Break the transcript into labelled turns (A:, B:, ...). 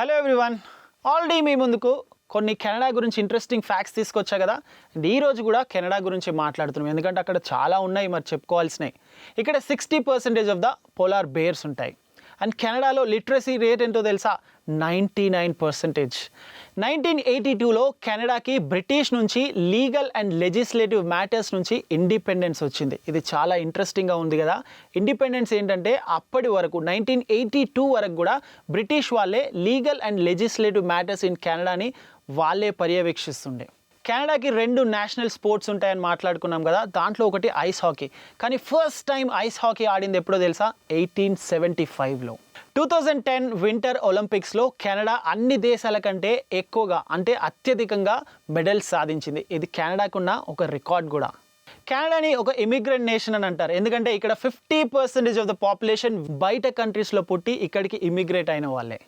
A: Hello everyone already మీ ముందుకు కొన్ని Canada గురించి ఇంట్రెస్టింగ్ ఫ్యాక్ట్స్ తీసుకొచ్చా కదా? ఈ రోజు కూడా కెనడా గురించి మాట్లాడుతున్నాం. ఎందుకంటే అక్కడ చాలా ఉన్నాయి మరి చెప్పుకోవాల్సినవి. ఇక్కడ sixty percentage of the polar bears ఉంటాయి. అండ్ కెనడాలో లిటరసీ రేట్ ఏంటో తెలుసా? Ninety nine percentage. Nineteen eighty టూలో కెనడాకి బ్రిటిష్ నుంచి లీగల్ అండ్ లెజిస్లేటివ్ మ్యాటర్స్ నుంచి ఇండిపెండెన్స్ వచ్చింది. ఇది చాలా ఇంట్రెస్టింగ్గా ఉంది కదా? ఇండిపెండెన్స్ ఏంటంటే అప్పటి వరకు నైన్టీన్ ఎయిటీ టూ వరకు కూడా బ్రిటిష్ వాళ్ళే legal and legislative matters in కెనడాని వాళ్ళే పర్యవేక్షిస్తుండే. కెనడాకి రెండు నేషనల్ స్పోర్ట్స్ ఉంటాయని మాట్లాడుకున్నాం కదా దాంట్లో ఒకటి ఐస్ హాకీ. కానీ ఫస్ట్ టైం ఐస్ హాకీ ఆడింది ఎప్పుడో తెలుసా? ఎయిటీన్ సెవెంటీ ఫైవ్లో. టూ థౌజండ్ టెన్ వింటర్ ఒలింపిక్స్లో కెనడా అన్ని దేశాల కంటే ఎక్కువగా అంటే అత్యధికంగా మెడల్స్ సాధించింది. ఇది కెనడాకున్న ఒక రికార్డ్ కూడా. కెనడాని ఒక ఇమిగ్రెంట్ నేషన్ అని అంటారు. ఎందుకంటే ఇక్కడ fifty percentage of the population బయట కంట్రీస్లో పుట్టి ఇక్కడికి ఇమిగ్రేట్ అయిన వాళ్ళే.